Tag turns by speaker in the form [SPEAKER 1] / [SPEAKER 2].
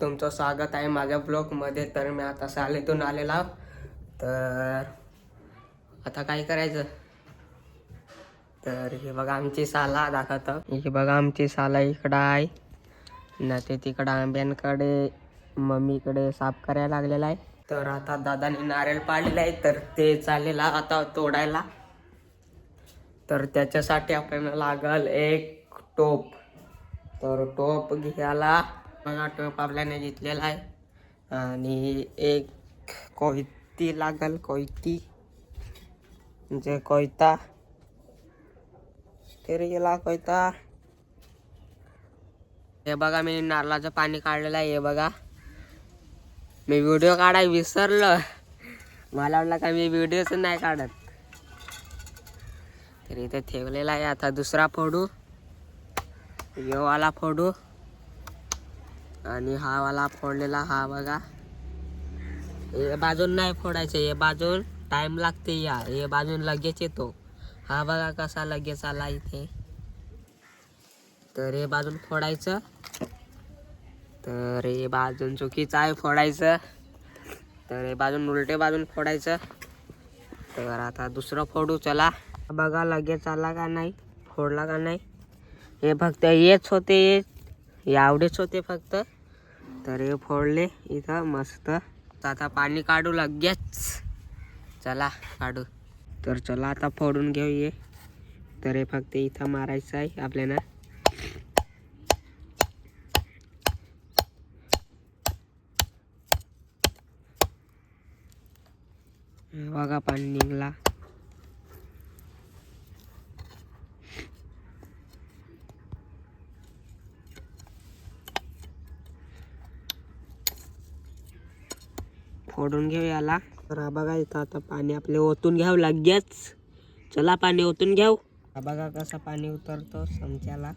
[SPEAKER 1] तुमचं स्वागत आहे माझ्या ब्लॉगमध्ये. तर मी आता शाळेतून आलेला तर आता काय करायचं? तर हे बघा आमची साला दाखवतं. हे बघा आमची साला इकडं आहे. ना ते तिकडं आंब्यांकडे मम्मीकडे साफ करायला लागलेला आहे. तर आता दादाने नारळ पाडलेला आहे तर ते चाललेला आता तोडायला. तर त्याच्यासाठी आपल्याला लागल एक टोप. तर टोप घ्यायला. बघा टोप आपल्याने घेतलेला आहे. आणि एक कोयती लागल कोयती. म्हणजे कोयता. तरी गेला कोयता. हे बघा मी नारळाचं पाणी काढलेलं आहे हे बघा. मी व्हिडिओ काढाय विसरलो. मला वाटलं का मी व्हिडिओच नाही काढत. तर इथे ठेवलेला आहे आता दुसरा फोडू. योवाला फोडू. आणि हा वाला फोडलेला हा बघा. हे बाजून नाही फोडायचं हे बाजून टाइम लागते या हे बाजून लगेच येतो. हा बघा कसा लगेच आला इथे. तर हे बाजून फोडायचं. तर हे बाजून चुकीचं आहे फोडायचं. तर हे बाजून उलटे बाजून फोडायचं. तर आता दुसरं फोडू चला. बघा लगेच आला का नाही फोडला का नाही. हे फक्त हेच होते हे आवडेच होते फक्त. तर हे फोडले इथं मस्त. तर आता पाणी काढू लगेच. चला काढू. तर चला आता फोडून घेऊ ये तर हे फक्त इथं मारायचं आहे आपल्याला. बघा पाणी निघला. फोडून घेऊ याला. तर हा बघा इथं आता पाणी आपले ओतून घ्यावं लगेच चला पाणी ओतून घ्याव हा बघा कसं पाणी उतरतो समच्याला